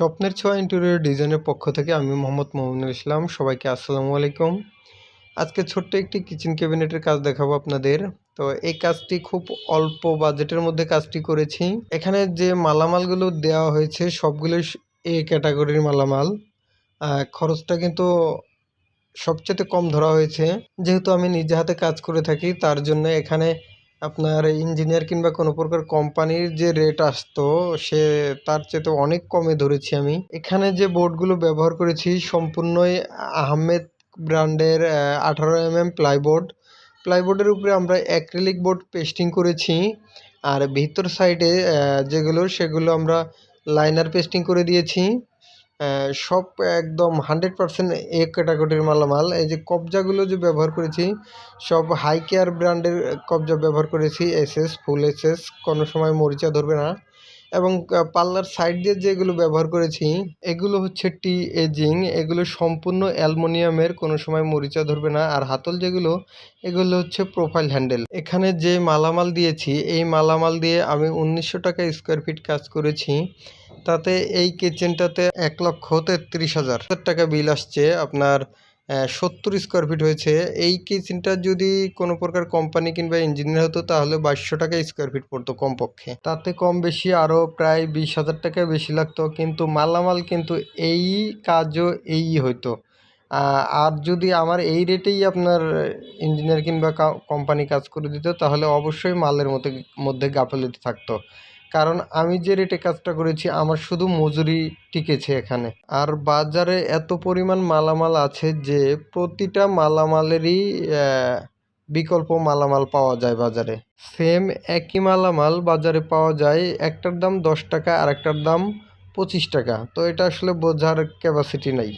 স্বপ্নের ছোঁয়া ইন্টেরিয়র ডিজাইনের পক্ষ থেকে আমি মোহাম্মদ মোমিনুল ইসলাম, সবাইকে আসসালামু আলাইকুম। আজকে ছোট্ট একটি কিচেন ক্যাবিনেটের কাজ দেখাবো আপনাদের। তো এই কাজটি খুব অল্প বাজেটের মধ্যে কাজটি করেছি। এখানে যে মালামালগুলো দেওয়া হয়েছে, সবগুলো এ ক্যাটাগরির মালামাল। খরচটা কিন্তু সবচেয়ে কম ধরা হয়েছে। যেহেতু আমি নিজে হাতে কাজ করে থাকি, তার জন্য এখানে আপনার ইঞ্জিনিয়ার কিংবা কোনো প্রকার কোম্পানির যে রেট আসতো, সে তার চেয়ে অনেক কমে ধরেছি আমি। এখানে যে বোর্ডগুলো ব্যবহার করেছি, সম্পূর্ণই আহমেদ ব্র্যান্ডের আঠারো এম এম প্লাইবোর্ড প্লাইবোর্ডের উপরে আমরা অ্যাক্রিলিক বোর্ড পেস্টিং করেছি। আর ভিতর সাইডে যেগুলো, সেগুলো আমরা লাইনার পেস্টিং করে দিয়েছি। সব একদম হান্ড্রেড পার্সেন্ট এ ক্যাটাগরির মালামাল। এই যে কবজাগুলো যে ব্যবহার করেছি, সব হাই কেয়ার ব্র্যান্ডের কবজা ব্যবহার করেছি এসএস ফুল এসএস কোনো সময় মরিচা ধরবে না। এবং পাল্লার সাইড দিয়ে যেগুলো ব্যবহার করেছি, এগুলো হচ্ছে টি এজিং এগুলো সম্পূর্ণ অ্যালমোনিয়ামের, কোনো সময় মরিচা ধরবে না। আর হাতল যেগুলো, এগুলো হচ্ছে প্রোফাইল হ্যান্ডেল এখানে যে মালামাল দিয়েছি, এই মালামাল দিয়ে আমি উনিশশো টাকা স্কোয়ার ফিট কাজ করেছি। তাতে এই কিচেনটাতে এক লক্ষ তেত্রিশ হাজার। টাকা বিল আসছে, আপনার সত্তর স্কোয়ার ফিট হয়েছে। এই কিচেনটা যদি কোনো প্রকার কোম্পানি কিংবা ইঞ্জিনিয়ার হতো, তাহলে বাইশশো টাকা স্কোয়ার ফিট পড়তো কমপক্ষে। তাতে কম বেশি আরও প্রায় বিশ হাজার টাকা বেশি লাগতো, কিন্তু মালামাল কিন্তু এই কাজও এই হইতো। আর যদি আমার এই রেটেই আপনার ইঞ্জিনিয়ার কিংবা কোম্পানি কাজ করে দিত, তাহলে অবশ্যই মালের মধ্যে মধ্যে গাফিলতি থাকতো। কারণ আমি যে রেটে কাজটা করেছি, আমার শুধু মজুরি টিকেছে এখানে। আর বাজারে এত পরিমাণ মালামাল আছে যে, প্রতিটা মালামালেরই বিকল্প মালামাল পাওয়া যায় বাজারে। সেম একই মালামাল বাজারে পাওয়া যায়, একটার দাম দশ টাকা আর একটার দাম পঁচিশ টাকা। তো এটা আসলে বোঝার ক্যাপাসিটি নাই।